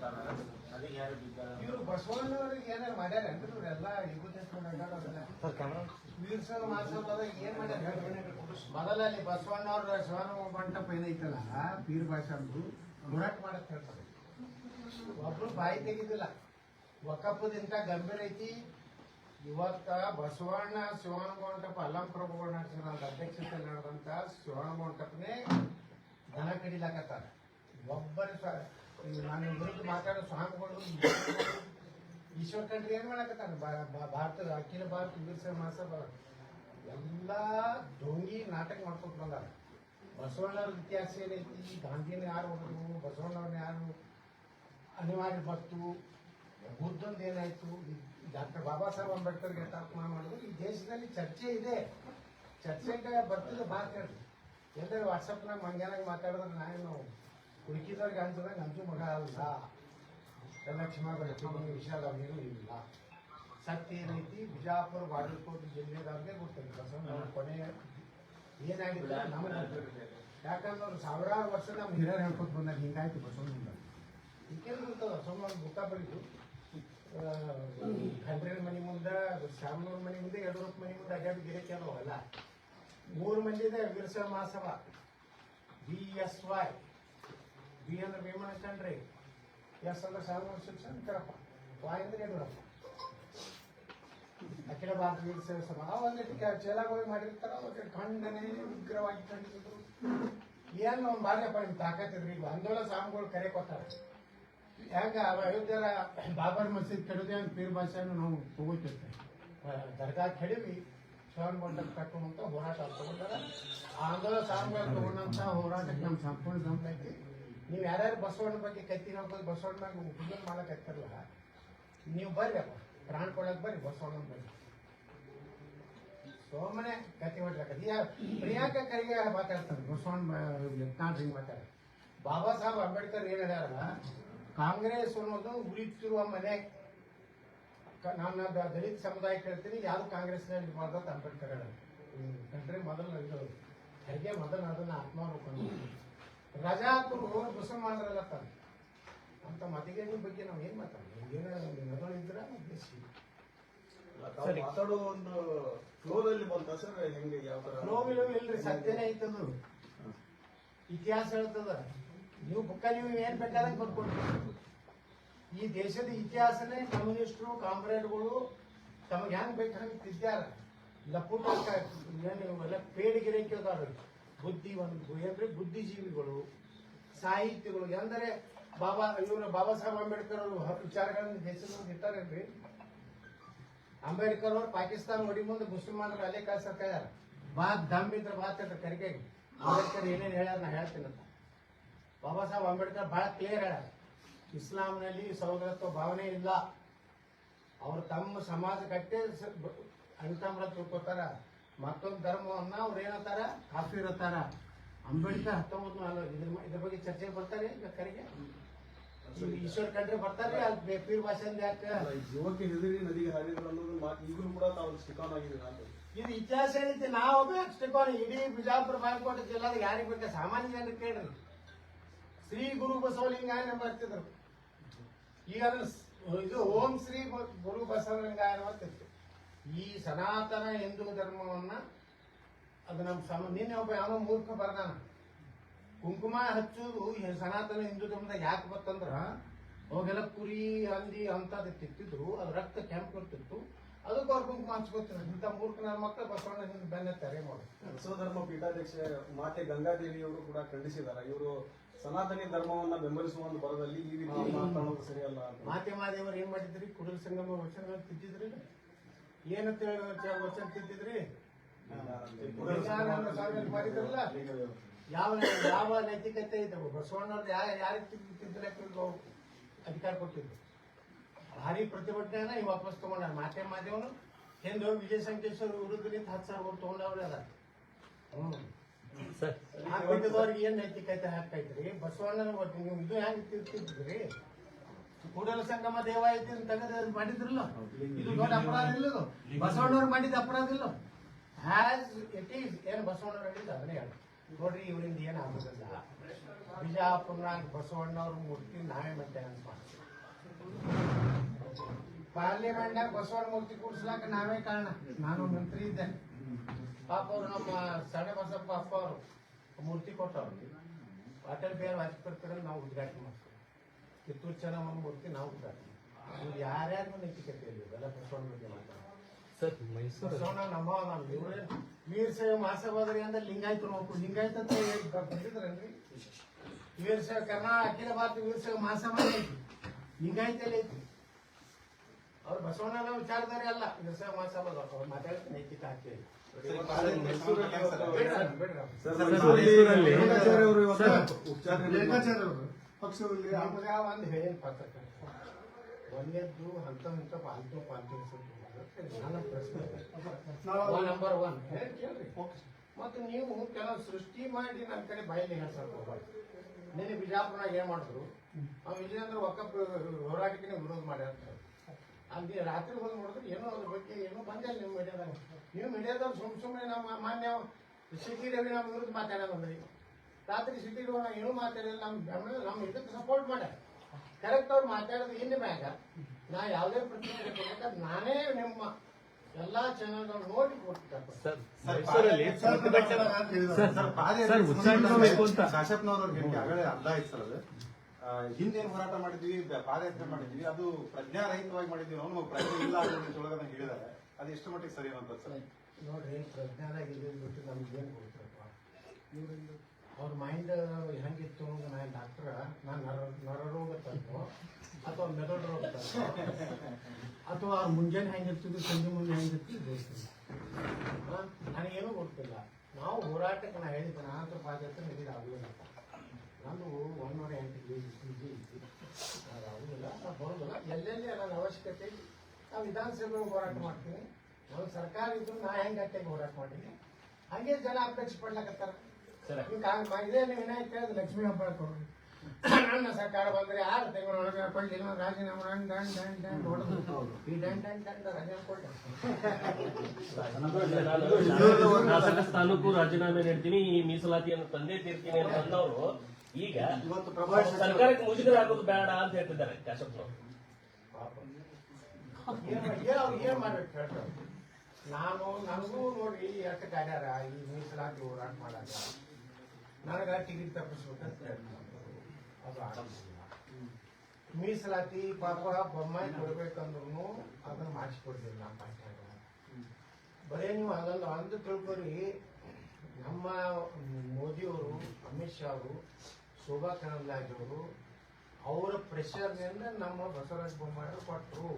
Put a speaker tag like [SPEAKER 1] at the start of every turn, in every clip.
[SPEAKER 1] ಕೊಟ್ಟಾರ ಅದಕ್ಕೆ ಯಾರು ಬಿದ್ದಾರ
[SPEAKER 2] ಇವ್ರು ಬಸವಣ್ಣವ್ರಿಗೆ ಏನಾರು ಮಾಡ್ಯಾರ ಅಂದ್ರೆ ಇವತ್ತು ಅಡ್ಡಾಡೋದಿಲ್ಲ.
[SPEAKER 3] ಸರ್
[SPEAKER 2] ಮಾಸದ ಏನ್ ಮಾಡ್ಯಾರ? ಮೊದಲಲ್ಲಿ ಬಸವಣ್ಣವ್ರ ಶಿವನ ಮಂಟಪ ಏನೈತಲ್ಲ ಪೀರ್ ಭಾಷಂದು ಹೋರಾಟ ಮಾಡಕ್ ಹೇಳ್ತಾರೆ. ಒಬ್ರು ಬಾಯಿ ತೆಗಿದಿಲ್ಲ. ಒಕ್ಕಪ್ಪದ ಇಂಥ ಗಂಭೀರ ಐತಿ. ಇವತ್ತ ಬಸವಣ್ಣ ಶಿವನ ಮಂಟಪ ಅಲ್ಲಂ ಪ್ರಭುಗಳ ಅಧ್ಯಕ್ಷತೆ ನಡೆದಂತ ಶಿವನ ಮಂಟಪನೇ ದನ ಕಡಿಲಾಕತ್ತಾರ. ಒಬ್ಬರು ನಾನು ವಿರುದ್ಧ ಮಾತಾಡೋ ಸ್ವಾಮಿಗಳು ಈಶ್ವರ ಕಂಡ್ರಿ ಏನ್ ಮಾಡಕತ್ತಾನ? ಭಾರತದ ಅಖಿಲ ಭಾರತ ವೀರಸ ಮಹಾಸಭ ಎಲ್ಲ ಡೋಂಗಿ ನಾಟಕ ಮಾಡ್ಕೊಂತ ಬಂದಾರ. ಬಸವಣ್ಣವ್ರ ಇತಿಹಾಸ ಏನೈತಿ? ಗಾಂಧಿನ ಯಾರು ಹೊಡೆದ್ರು? ಬಸವಣ್ಣವ್ರನ್ನ ಯಾರು ಅನಿವಾರ್ಯ ಬಂತು ಬುದ್ಧಂದು ಏನಾಯ್ತು? ಡಾಕ್ಟರ್ ಬಾಬಾ ಸಾಹೇಬ್ ಅಂಬೇಡ್ಕರ್ಗೆ ಅಪಮಾನ ಮಾಡಿದ್ರು? ಈ ದೇಶದಲ್ಲಿ ಚರ್ಚೆ ಇದೆ. ಚರ್ಚೆಗೆ ಬರ್ತದೆ ಭಾರತ. ಎಲ್ಲರೂ ವಾಟ್ಸಪ್ನಾಗ ಮಂಗ್ಯಾನಾಗ ಮಾತಾಡಿದ್ರೆ ನಾನು ಹುಡುಕಿದವ್ರಿಗೆ ಅನ್ಸದಾಗ ಅಂತೂ ಮಗ ಅಲ್ಲ ಎಲ್ಲ ಕ್ಷಮಾಪಣೆ ವಿಷಯ ಏನೂ ಇಲ್ಲ ಸತ್ಯ ಏನೈತಿ? ಬಿಜಾಪುರ ಬಾಗಲಕೋಟೆ ಜಿಲ್ಲೆದವ್ರಿಗೆ ಗೊತ್ತಿಲ್ಲ. ಬಸವಣ್ಣ ಕೊನೆ ಏನಾಗಿದೆ ನಮಗೆ. ಯಾಕಂದ್ರೆ ಅವ್ರು ಸಾವಿರಾರು ವರ್ಷ ನಮ್ಮ ಹಿರಿಯರು ಹೇಳ್ಕೊತ ಬಂದಾಗ ಹಿಂಗಾಯ್ತು ಬಸವನಿಂದ ಈಗೇನು ಗೊತ್ತದ ಸುಮ್ಮನೆ ಬುಕ್ಕ ಬರೀತು ಮನಿ ಮನೆ ಮುಂದೆ ಶಾಮನೂರ್ ಮನೆ ಮುಂದೆ ಯಡಿಯೂರಪ್ಪ ಮನೆ ಮುಂದೆ ಅಡ್ಡಾಡಿ ಗಿರಕ್ಕೆ ಅಲ್ಲ ಮೂರು ಮಂದಿದೆ ವಿರಸ Mahasabha. B S Y. B ಅಂದ್ರೆ ಭೀಮಣ್ಣ ಚಂದ್ರಿ ಎಸ್ ಅಂದ್ರೆ ಶಾಮನೂರ್ ಶಿಕ್ಷಣ ಕರಪ್ಪ ವಾಯ್ ಅಂದ್ರೆ ಯಡಿಯೂರಪ್ಪ ಅಖಿಲ ಭಾರತ ವೀರ ಸೇವೆ ಸಭಾ. ಒಂದಿಟ್ಟು ಚೇಲಾಗೋಗಿ ಮಾಡಿರ್ತಾರ, ಅವ್ರಿಗೆ ಖಂಡನೆ ಉಗ್ರವಾಗಿ ಖಂಡಿಸಿದ್ರು. ಏನು ಒಂದು ಬಾರ್ಯಪ್ಪ ನಿಮ್ ತಾಕತ್ತಿದ್ರಿ ಈಗ ಆಂದೋಲನ ಸಾಮಗಳು ಕರೆ ಕೊಟ್ಟಾರ. ಯಾಕ ಅಯೋಧ್ಯರ ಬಾಬರ್ ಮಸೀದ್ ಕೆಡದೆ ಅಂತ ಪೀರ್ ಭಾಷೆಯನ್ನು ನಾವು ತಗೋತಿರ್ತೇವೆ. ದರ್ಗಾ ಕೆಡವಿ ಶಿವನ್ ಮಂಡಪ ಕಟ್ಟುವಂತ ಹೋರಾಟ ತಗೊಂಡಾರ ಆಂದೋಲನ ಸ್ವಾಮಿಗಳು ತಗೊಂಡಂತ ಹೋರಾಟಕ್ಕೆ ನಮ್ಮ ಸಂಪೂರ್ಣ ಐತಿ. ನೀವು ಯಾರ್ಯಾರು ಬಸವಣ್ಣ ಬಗ್ಗೆ ಕತ್ತಿ ಹಾಕೋದು ಬಸವಣ್ಣ ಹುಡುಗನ್ ಮಾಡಕ್ ಹತ್ತಿರಲ್ಲ, ನೀವು ಬರ್ರಿ ಅಪ್ಪ. ಪ್ರಾಣ ಕೊಡಕ್ ಬರ್ರಿ ಬಸವಣ್ಣ ಬರ್ರಿ. ಸೋಮನೆ ಕತ್ತಿ ಹೊಡ್ಲಕ್ಕ ಪ್ರಿಯಾಂಕ ಕರಿಗೆ ಮಾತಾಡ್ತಾರೆ ಬಸವಣ್ಣ ಹಿಂಗ್ ಮಾತಾಡ ಬಾಬಾ ಸಾಹೇಬ್ ಅಂಬೇಡ್ಕರ್ ಏನ್ ಹೇಳ ಕಾಂಗ್ರೆಸ್ ಅನ್ನೋದು ಉಳಿತಿರುವ ಮನೆ. ನಾನು ದಲಿತ ಸಮುದಾಯ ಕೇಳ್ತೀನಿ ಯಾರು ಕಾಂಗ್ರೆಸ್ನಲ್ಲಿ ಮಾಡ್ದಂತ ಅಂಬೇಡ್ಕರ್ ಹೇಳ ಕಂಡ್ರೆ ಮೊದಲು ಇದು. ಮೊದಲು ಅದನ್ನ ಆತ್ಮಾವಲೋಕನ ರಜಾಕರು ಮುಸಲ್ಮಾನರಲ್ಲ ತಾನೆ ಅಂತ ಮತಿಗೆ ಬಗ್ಗೆ ನಾವು ಏನ್ ಮಾತಾಡೋದು ಏನೋ ಇದ್ರೆ ಉದ್ದೇಶಿ
[SPEAKER 1] ತಾವು ಮಾತಾಡೋ ಒಂದು ಫ್ಲೋದಲ್ಲಿ ಬಂತ ಸರ್ ಹೆಂಗೆ ಯಾವ
[SPEAKER 2] ನೋವಿಲು ಇಲ್ರಿ ಸತ್ಯನೇ ಐತದು. ಇತಿಹಾಸ ಹೇಳ್ತದ. ನೀವು ಬುಕ್ಕ ನೀವು ಏನ್ ಬೇಕಾದಂಗೆ ಬರ್ಕೊಡ್ರಿ. ಈ ದೇಶದ ಇತಿಹಾಸನೇ ಕಮ್ಯುನಿಸ್ಟ್ರು ಕಾಮ್ರೇಡ್ಗಳು ತಮಗೆ ಹೆಂಗ್ ಹಂಗೆ ತಿದ್ದಾರ ಲಪ್ಪುಟ ಏನು ಎಲ್ಲ ಪೇಡಿಗಿರಕ್ಕೆ ಅದಾರ ಬುದ್ಧಿ ಅಂದ್ರೆ ಬುದ್ಧಿಜೀವಿಗಳು, ಸಾಹಿತ್ಯಗಳು. ಅಂದರೆ ಬಾಬಾ, ಇವರ ಬಾಬಾ ಸಾಹೇಬ್ ಅಂಬೇಡ್ಕರ್ ಅವರು ವಿಚಾರಗಳನ್ನು ದೇಶದಲ್ಲಿ ಇಟ್ಟಾರೇನ್ರಿ ಅಂಬೇಡ್ಕರ್ ಅವರು ಪಾಕಿಸ್ತಾನ ಹೊಡಿ ಮುಂದೆ ಮುಸಲ್ಮಾನರು ಅಲ್ಲೇ ಕಳ್ಸಕ್ಕ ಬಾ ದಮ್ ಬಾತ್ ಮಾತಾಡ್ರಿ ಕರಿಕೆ ಅಂಬೇಡ್ಕರ್ ಏನೇನು ಹೇಳ್ಯಾರ ನಾ ಹೇಳ್ತೀನಿ ಅಂತ. ಬಾಬಾ ಸಾಹೇಬ್ ಅಂಬೇಡ್ಕರ್ ಬಹಳ ಕ್ಲಿಯರ್ ಹೇಳ್ಯಾರ. ಇಸ್ಲಾಂನಲ್ಲಿ ಸಹೋದರತ್ವ ಭಾವನೆ ಇಲ್ಲ. ಅವರು ತಮ್ಮ ಸಮಾಜ ಕಟ್ಟೆ ಅಂತಾಮ್ರ ತಿಳ್ಕೊತಾರ. ಮತ್ತೊಂದು ಧರ್ಮವನ್ನ ಅವ್ರು ಏನಂತಾರ ಕಾಫಿ ಇರತ್ತಾರ. ಅಂಬೇಡ್ಕರ್ ಹತ್ತೊಂಬತ್ತು ಇದ್ರ ಇದ್ರ ಬಗ್ಗೆ ಚರ್ಚೆಗೆ ಬರ್ತಾರೆ ಕರೆಗೆ? ಈಶ್ವರ್ ಕಂಡ್ರೆ ಬರ್ತಾರೆ ಅಲ್ಲಿ ಬೇಪೀರ್ ಭಾಷೆಯಿಂದ ಯಾಕೆ?
[SPEAKER 1] ಜೀವಕ್ಕೆ ಹೆದರಿ ನದಿಗೆ ಹರಿದ್ರು ಅನ್ನೋದು ಮಾತು ಈಗಲೂ ಕೂಡ ತಾವು ಸ್ಟಿಕಾನ್ ಆಗಿದೆ ಅಂತ.
[SPEAKER 2] ಇದು ಇತಿಹಾಸ ಹೇಳಿದ್ದೆ ನಾವು ಸ್ಟಿಕಾನ್ ಇಡೀ ಬಿಜಾಪುರ ಬಾಗಲಕೋಟೆ ಜಿಲ್ಲಾದ ಯಾರಿಗೆ ಬೇಕಾ? ಸಾಮಾನ್ಯ ಜನರಿಗೆ ಕೇಳ್ರಿ. ಶ್ರೀ ಗುರು ಬಸವಲಿಂಗಾಯನ ಬರ್ತಿದ್ರು. ಈಗ ಇದು ಓಂ ಶ್ರೀ ಗುರು ಬಸವಲಿಂಗಾಯನ ಅಂತಿತ್ತು ಈ ಸನಾತನ ಹಿಂದೂ ಧರ್ಮವನ್ನ ಅದು ನಮ್ಮ ಸಮ ನಿನ್ನೆ ಒಬ್ಬ ಯಾವ ಮೂರ್ಖ ಬರ್ದಾನ. ಕುಂಕುಮ ಹಚ್ಚೋದು ಈ ಸನಾತನ ಹಿಂದೂ ಧರ್ಮದಾಗ ಯಾಕೆ ಬತ್ತಂದ್ರ ಅವಾಗೆಲ್ಲ ಕುರಿ ಹಂದಿ ಅಂತದ್ ತಿತ್ತಿದ್ರು ಅದು ರಕ್ತ ಕೆಂಪು ಇರ್ತಿತ್ತು ಅದಕ್ಕೆ ಅವ್ರ ಕುಂಕುಮ ಹಚ್ಕೊತಿದ್ರು ಇಂಥ ಮೂರ್ಖ ನನ್ನ ಮಕ್ಕಳು ಬಸವಣ್ಣ ಹಿಂದೆ ಬೆನ್ನ ತೆರೆ ಮಾಡಿ
[SPEAKER 1] ವಿಶ್ವಧರ್ಮ ಪೀಠಾಧ್ಯಕ್ಷ ಮಾತೆ ಗಂಗಾದೇವಿ ಅವರು ಕೂಡ ಖಂಡಿಸಿದ್ದಾರೆ. ಇವರು ಸನಾತನಿ ಧರ್ಮವನ್ನ ಬೆಂಬಲಿಸುವ ಒಂದು ಬರದಲ್ಲಿ ಈ ರೀತಿ ಮಾತಾಡೋದು ಸರಿಯಲ್ಲ ಮಾತೆ
[SPEAKER 2] ಮಾದೇವರು ಏನ್ ಮಾಡಿದ್ರಿ? ಕುಡಲ ಸಂಗಮ ವಚನಗಳು ತಿದ್ದಿದ್ರಿ ಏನಂತ ಹೇಳಿ ವಚ- ವಚನ ಸ್ವಾಮಿ ಮಾಡಿದ್ರಲ್ಲ? ಯಾವ ಯಾವ ನೈತಿಕತೆ ಇದೆ? ಬಸವಣ್ಣವ್ರು ಯಾರು ಯಾರಿಗೆ ತಿದ್ದಲಕ್ಕೆ ಅಧಿಕಾರ ಕೊಟ್ಟಿದ್ರು. ಭಾರಿ ಪ್ರತಿಭಟನೆ ಈ ವಾಪಸ್ ತಗೊಂಡ ಮಾತೆ ಮಾದೇವನು ಹಿಂದೆ ವಿಜಯ ಸಂಕೇಶ್ವರ ವಿರುದ್ಧ ನಿಂತು ಹತ್ತು ಸಾವಿರ ಓಟ್ ತಗೊಂಡವ್ರೆ ಅದ ಹ್ಮ್. ಏನ್ ನೈತಿಕತೆ ಹಾಕೈತ್ರಿ ಬಸವಣ್ಣನ ಇದು ಹೆಂಗ್ ತಿರ್ತಿದ್ರಿ ಕೂಡಲ ಸಂಗಮ ದೇವಾಯತಿ ತೆಗೆದ ಮಾಡಿದ್ರಲ್ಲ. ಇದು ದೊಡ್ಡ ಅಪರಾಧ ಇಲ್ಲ. ಬಸವಣ್ಣವ್ರು ಮಾಡಿದ ಅಪರಾಧ ಇಲ್ಲ ಹ್ಯಾಸ್ ಇಟ್ ಈಸ್ ಏನ್ ಬಸವಣ್ಣವ್ರು ಹೇಳಿದ್ದು? ಅದನ್ನೇ ಹೇಳಿ. ನೋಡ್ರಿ ಇವರಿಂದ ಏನು ಆಗೋದಿಲ್ಲ. ಬಿಜಾಪುರ್ನಾಗ ಬಸವಣ್ಣವ್ರ ಮೂರ್ತಿ ನಾವೇ ಮೇಂಟೆನೆನ್ಸ್ ಮಾಡ್ತೀವಿ. ಪಾರ್ಲಿಮೆಂಟ್ನಾಗ ಬಸವಣ್ಣ ಮೂರ್ತಿ ಕೂಡ್ಸ್ಲಾಕ ನಾವೇ ಕಾರಣ. ನಾನು ಮಂತ್ರಿ ಇದ್ದೆ. ಪಾಪ ಅವ್ರು ನಮ್ಮ ಸಣ್ಣ ಬಸಪ್ಪ ಅಪ್ಪ ಅವರು ಮೂರ್ತಿ ಕೊಟ್ಟವ್ರು. ಅಟಲ್ ಬಿಹಾರಿ ವಾಜಪೇಯಿ ನಾವು ಉದ್ಘಾಟನೆ ಮಾಡ್ತೀವಿ. ಕಿತ್ತೂರು ಚೆನ್ನಮ್ಮನ ಮೂರ್ತಿ ನಾವು ಕೂಡ ಇವ್ರು ಯಾರ್ಯಾರಿಗೂ ನೈತಿಕತೆ ಇಲ್ಲ ಇವೆಲ್ಲ ಬಸವಣ್ಣ ಬಗ್ಗೆ ಮಾತಾಡೋಣ
[SPEAKER 3] ಸರ್ ಮೈಸೂರು
[SPEAKER 2] ಬಸವಣ್ಣ ನಮ್ಮ ನಮ್ಮ ಇವ್ರೇ ವೀರ ಸೇವೆ ಮಾಸವಾದ್ರಿ ಅಂದ್ರೆ ಲಿಂಗಾಯತ ನೋಡ್ಕೊಂಡು ಲಿಂಗಾಯತ ಅಂತ ಬಂದಿದ್ರನ್ರಿ ವೀರ ಸೇವೆ ಕರ್ನಾಟಕ ಅಖಿಲ ಭಾರತ ವೀರ ಸೇವೆ ಮಾಸ ಐತಿ. ಲಿಂಗಾಯತ ಐತಿ. ಅವ್ರು ಬಸವಣ್ಣನ ವಿಚಾರದಾರಿ ಅಲ್ಲ ವೀರ ಸೇವೆ ಮಾಸವಾದ ಅವ್ರು ಮಾತಾಡ್ತಾರೆ ನೈತಿಕ ಹಾಕಿ
[SPEAKER 1] ರೇಣುಕಾಚಾರ್ಯ ಅವರು ಪಕ್ಷದಲ್ಲಿ
[SPEAKER 2] ನಮ್ಗ ಒಂದು ಹೇಳಿನ ಪತ್ರಕರ್ತ ಒಂದೇದ್ದು ಅಂತ ಹಂತ ಪಾಲ್ತು ಪಾಲ್ತು ನನ್ನ ಪ್ರಶ್ನೆ ನಂಬರ್ ಒನ್ ಕೇಳ್ರಿ. ಮತ್ತು ನೀವು ಕೆಲವು ಸೃಷ್ಟಿ ಮಾಡಿ ನನ್ನ ಕಡೆ ಬಯಲಿ ಹೇಳ್ಸಕ್ ಹೋಗ್ಬಾರ್ದು ನಿನ್ನೆ ಬಿಜಾಪುರನಾಗ ಏನ್ ಮಾಡಿದ್ರು? ಅವ್ ವಿಜಯೇಂದ್ರ ಒಕ್ಕಪ್ ಹೋರಾಟಕ್ಕೆ ವಿರೋಧ ಮಾಡ್ಯಾರ ಅಲ್ಲಿ ರಾತ್ರಿ ಹೋಗಿ ನೋಡಿದ್ರೆ ಏನೋ ಅದ್ರ ಬಗ್ಗೆ ಏನೋ ಬಂದಿಲ್ಲ ನಿಮ್ಮ ಮೀಡಿಯಾದಾಗ ನೀವು ಮೀಡಿಯಾದವ್ರು ಸುಮ್ ಸುಮ್ಮನೆ ನಮ್ಮ ಮಾನ್ಯ ಸಿಟಿ ರವಿ ನಮ್ಮ ವಿರುದ್ಧ ಮಾತಾಡೋದು ಬಂದ್ರಿ ರಾತ್ರಿ ಸಿಟಿ ರವಿ ಏನು ಮಾತಾಡಿಲ್ಲ ನಮ್ಮ ನಮ್ಮ ಇದಕ್ಕೆ ಸಪೋರ್ಟ್ ಮಾಡ್ಯಾರ ಕರೆಕ್ಟ್ ಅವ್ರು ಮಾತಾಡೋದು ಇನ್ನು ಮ್ಯಾಗ. ನಾ ಯಾವುದೇ ಪ್ರತಿಕ್ರಿಯೆ ಕೊಡ್ಬೇಕಾದ್ರೆ ನಾನೇ ನಿಮ್ಮ ಎಲ್ಲಾ ಚಾನಲ್ ನೋಡಿ ಕೊಡ್ತಾರೆ
[SPEAKER 4] ಅರ್ಧ ಆಯ್ತು ಸರ್ ಅದು. ಹಿಂದೇನು ಹೋರಾಟ ಮಾಡಿದ್ವಿ ಪಾದಯಾತ್ರೆ ಮಾಡಿದ್ವಿ ಅದು ಪ್ರಜ್ಞಾರಹಿತವಾಗಿ ಮಾಡಿದ್ವಿ ಅವನು ನಮಗೆ ಪ್ರಜ್ಞೆ ಇಲ್ಲ ಅನ್ನೋದು ಹೇಳಿದಾರೆ ಹೇಳಿದ್ದಾರೆ. ಅದು ಎಷ್ಟು ಮಟ್ಟಿಗೆ ಸರಿ ಅಂತ ಸರ್
[SPEAKER 2] ನೋಡ್ರಿ ಪ್ರಜ್ಞಾನ ಇದು ಬಿಟ್ಟು ನಮ್ಗೆ ಏನು ಕೊಡ್ತಾರಪ್ಪ ಅವ್ರ ಮೈಂಡ್ ಹೆಂಗಿತ್ತು ಅಂದ್ರೆ ನಾನು ಡಾಕ್ಟ್ರ ನಾನು ನರ, ನರರೋಗ ತಂದು ಅಥವಾ ಮೆದುಳು ರೋಗ ತಂದು ಅಥವಾ ಅವ್ರ ಮುಂಜಾನೆ ಹೆಂಗಿರ್ತಿದ್ರು ಸಂಜೆ ಮುಂದೆ ಹೆಂಗಿರ್ತಿದ್ರು ಗೊತ್ತಿಲ್ಲ ಹಾ? ನನಗೇನೂ ಗೊತ್ತಿಲ್ಲ. ನಾವು ಹೋರಾಟಕ್ಕೆ ನಾ ಹೇಳಿದ್ದೆ ನಾನು ಪಾದಯಾತ್ರೆ ನಡೀದು ಆಗಲಿಲ್ಲ ನಾನು ಒಂದೂರ ಎಂಟು ಕೆ ಜಿ ಜಿ ಇತ್ತು. ಅದು ಆಗೋದಿಲ್ಲ ನಾವು ಬರೋದಿಲ್ಲ ಎಲ್ಲೆಲ್ಲಿ ನನ್ನ ಅವಶ್ಯಕತೆ ನಾವು ವಿಧಾನಸಭೆ ಹೋರಾಟ ಮಾಡ್ತೀನಿ ನಾವು ಸರ್ಕಾರ ಇದ್ರು ನಾ ಹೆಂಗೆ ಗಟ್ಟಿಗೆ ಹೋರಾಟ ಮಾಡ್ತೀನಿ? ಹಾಗೆ ಜನ ಅಪೇಕ್ಷೆ ಪಡ್ಲಕತ್ತಾರ. ಇದೇ ನೀವು ವಿನಾಯಕ ಕೇಳಿದ ಲಕ್ಷ್ಮೀ ಹಬ್ಬ ಕೊಡ್ರಿ. ನನ್ನ ಸರ್ಕಾರ ಬಂದ್ರೆ ಯಾರು ತಿಂಗಳೊಳಗೆ ಕೊಡ್ಲಿಲ್ಲ ರಾಜೀನಾಮೆ ಡನ್ ಡನ್ ಡನ್ ಡನ್ ಹೊಡೆದು ಈ ಡನ್ ಡನ್ ಡನ್ ರಾಜೀನಾಮೆ ಕೊಟ್ಟೆ
[SPEAKER 3] ನಾನು ಶಾಸಕ ಸ್ಥಾನಕ್ಕೂ ರಾಜೀನಾಮೆ ನೀಡ್ತೀನಿ ಈ ಮೀಸಲಾತಿಯನ್ನು ತಂದೆ ತೀರ್ತೀನಿ ಅಂತ ಅಂದವರು. ಈಗ
[SPEAKER 4] ಇವತ್ತು ಪ್ರಭಾವ
[SPEAKER 3] ಸರ್ಕಾರಕ್ಕೆ ಮುಜುಗರಾಗೋದು ಬೇಡ ಅಂತ ಹೇಳ್ತಿದ್ದಾರೆ ಕಾಶಪ್ಪ
[SPEAKER 2] ಪಾಪ. ಏನ್ ಏನ್ ಅವ್ರು ಏನ್ ಮಾಡ್ಬೇಕು ಹೇಳ್ತಾರೆ? ನಾನು ನನಗೂ ನೋಡಿ ಎಷ್ಟು ಕಾರ್ಯಾರ ಈ ಮೀಸಲಾತಿ ಹೋರಾಟ ಮಾಡಾಕ ನನಗ ಟಿಕೆಟ್ ತಪ್ಪಿಸ್ಬೇಕಂತ. ಅದು ಮೀಸಲಾತಿ ಪಾಪ ಬೊಮ್ಮಾಯಿ ಕೊಡ್ಬೇಕಂದ್ರು ಅದನ್ನ ಮಾಡಿಸ್ಕೊಡ್ತೀವಿ ನಮ್ಮ ಪಂಚಾಯತ್ ಬರೇ ನೀವು ಅದಲ್ಲ ಅಂದು ತಿಳ್ಕೊರಿ. ನಮ್ಮ ಮೋದಿಯವರು, ಅಮಿತ್ ಶಾ ಅವರು, ಶೋಭಾ ಕರಂದ್ಲಾಜೆ ಅವರು, ಅವರ ಪ್ರೆಷರ್ನಿಂದ ನಮ್ಮ ಬಸವರಾಜ ಬೊಮ್ಮಾಯಿ ಕೊಟ್ಟರು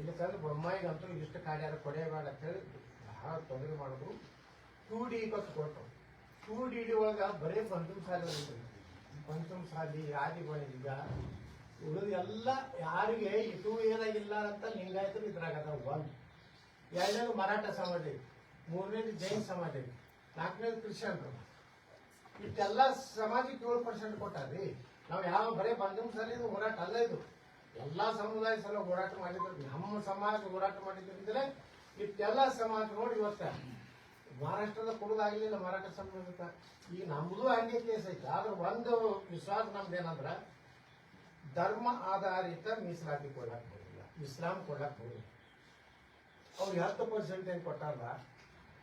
[SPEAKER 2] ಇಲ್ಲಕಂದ್ರೆ ಬೊಮ್ಮಾಯಿಗಂತೂ ಇಷ್ಟು ಕಾರ್ಯಾರ ಅಂತ ಅಂತೇಳಿ ಬಹಳ ತೊಂದರೆ ಮಾಡಿದ್ರು. ಟೂ ಡಿ ಕೊಟ್ಟು ಕೊಟ್ಟರು. ಟೂ ಡಿ ಡಿ ಒಳಗೆ ಬರೀ ಪಂಚಮ ಐತ್ರಿ ಪಂಚಮ ಸಾಲಿ ಆದಿ ಈಗ? ಉಳಿದ ಎಲ್ಲ ಯಾರಿಗೆ ಇದು ಏನಾಗಿಲ್ಲ ಅಂತ ಲಿಂಗಾಯತರು ಇದ್ರಾಗ ಒಂದು. ಎರಡನೇದು ಮರಾಠ ಸಮಾಜ. ಮೂರನೇದು ಜೈನ್ ಸಮಾಜ. ನಾಲ್ಕನೇದು ಕ್ರಿಶ್ಚಿಯನ್ರು ಇಷ್ಟೆಲ್ಲ ಸಮಾಜಕ್ಕೆ ಏಳು ಪರ್ಸೆಂಟ್ ಕೊಟ್ಟಾರ್ರಿ ನಾವು ಯಾವ ಬರೇ ಪಂಚಮ ಸಾಲಿ ಹೋರಾಟ ಅಲ್ಲ ಇದು. ಎಲ್ಲಾ ಸಮುದಾಯ ಸಲ ಹೋರಾಟ ಮಾಡಿದ್ರು. ನಮ್ಮ ಸಮಾಜ ಹೋರಾಟ ಮಾಡಿದ್ರಿಂದಲೇ ಇಷ್ಟೆಲ್ಲ ಸಮಾಜ ನೋಡಿ ಇವತ್ತ. ಮಹಾರಾಷ್ಟ್ರದ ಕೊಡೋದಾಗ್ಲಿಲ್ಲ ಮಾರಾಟ ಸಂಬಂಧಿತ ಈಗ ನಮ್ದು ಹಂಗೆ ಕೇಸ್ ಐತೆ. ಆದ್ರೆ ಒಂದು ವಿಶ್ವಾಸ ನಮ್ದೇನಂದ್ರ ಧರ್ಮ ಆಧಾರಿತ ಮೀಸಲಾತಿ ಕೊಡಕ್ ಹೋಗಿಲ್ಲ ಇಸ್ಲಾಂ ಕೊಡಕ್ ಹೋಗಿಲ್ಲ ಅವ್ರು ಹತ್ತು ಪರ್ಸೆಂಟ್ ಏನು ಕೊಟ್ಟಾರಲ್ಲ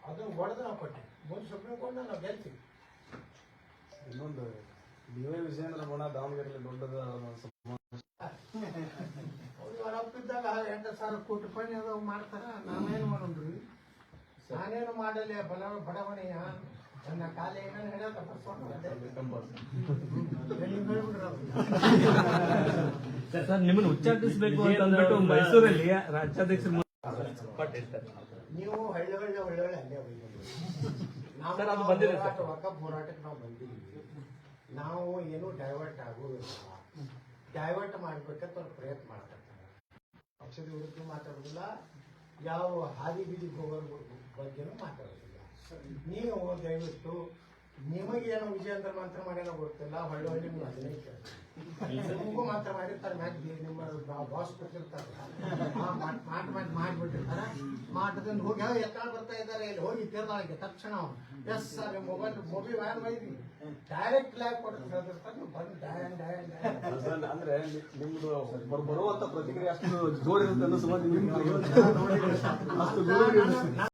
[SPEAKER 2] ಅದನ್ನ ಹೊಡೆದು ನಾವು ಕೊಟ್ಟಿವಿ ಮುಂದೆ ಸುಪ್ರೀಂ ಕೋರ್ಟ್ ನಾವು ಗೆಲ್ತೀವಿ.
[SPEAKER 1] ಇನ್ನೊಂದು ಡಿ ವೈ ವಿಜಯೇಂದ್ರ ಬಣ ದಾವಣಗೆರೆಯಲ್ಲಿ ದೊಡ್ಡದ
[SPEAKER 2] ಅವ್ರು ಇದ್ದಾಗ ಎಂಟು ಸಾವಿರ ಕೋಟಿ ರೂಪಾಯಿ ಅದಾವ ಮಾಡ್ತಾರ. ನಾವೇನು ಮಾಡೋಣ್ರಿ ನಾನೇನು ಮಾಡಲಿ ಬಲ ಬಡವಣೆಯ ನನ್ನ ಕಾಲೇ ಹೇಳ
[SPEAKER 3] ಸರ್. ನಿಮ್ಮನ್ನು ಉಚ್ಚಾಟಿಸಬೇಕು ಅಂತ ಅಂದ್ಬಿಟ್ಟು ಮೈಸೂರಲ್ಲಿ ರಾಜ್ಯಾಧ್ಯಕ್ಷರು
[SPEAKER 2] ನೀವು ಹಳ್ಳಿ ಹಳ್ಳಿ ಒಳ್ಳೆ ಒಳ್ಳೆ ಅಲ್ಲೇ ಹೋಗಿ ನಾವು
[SPEAKER 3] ಸರ್, ಅದು ಬಂದಿದೆ ಸರ್.
[SPEAKER 2] ಹೋರಾಟ- ವಕಫ್ ಹೋರಾಟಕ್ಕೆ ನಾವು ಬಂದಿದ್ದೀವಿ. ನಾವು ಏನು ಡೈವರ್ಟ್ ಆಗುವುದಿಲ್ಲ ಡೈವರ್ಟ್ ಮಾಡ್ಬೇಕಂತ ಅವ್ರು ಪ್ರಯತ್ನ ಮಾಡ್ತಾರೆ. ಪಕ್ಷದ ವಿರುದ್ಧ ಮಾತಾಡೋದಿಲ್ಲ. ಯಾವ ಹಾದಿ ಬೀದಿಗೆ ಹೋಗೋರ ಬಗ್ಗೆನೂ ಮಾತಾಡೋದಿಲ್ಲ. ನೀವು ದಯವಿಟ್ಟು ನಿಮಗೇನು ವಿಜಯೇಂದ್ರ ಮಂತ್ರ ಮಾಡ್ಯಾನೋ ಗೊತ್ತಿಲ್ಲ ಹೊಳ್ಳಿ ಹೊಳ್ಳಿ ಕೇಳಿ ನಿಮಗೂ ಮಾತ್ರ ಮಾಡಿರ್ತಾರೆ ನಿಮ್ಮ ಬಾಸ್ ಕೊಟ್ಟಿರ್ತಾರೆ ಮಾಟ್ ಮಾಡಿ ಮಾಡಿಬಿಟ್ಟಿರ್ತಾರೆ ಮಾಟದಿಂದ ಹೋಗಿ ಯಾವ ಎತ್ತಾಳ ಬರ್ತಾ ಇದ್ದಾರೆ ಇಲ್ಲಿ ಹೋಗಿ ತಿರ್ದಾಳಿಗೆ ತಕ್ಷಣ yes sir mobile mobile van ಒಯ್ದಿ direct lab ಕೊಟ್ಟು ಹೇಳ್ತಿರ್ತಾರೆ ನೀವು ಬಂದು ಡಯನ್ ಡಯನ್ ಡಯನ್.
[SPEAKER 1] ಅಂದ್ರೆ ನಿಮ್ದು ಬರುವಂತ ಪ್ರತಿಕ್ರಿಯೆ ಅಷ್ಟು ಅನ್ನೋ ಸಂಬಂಧ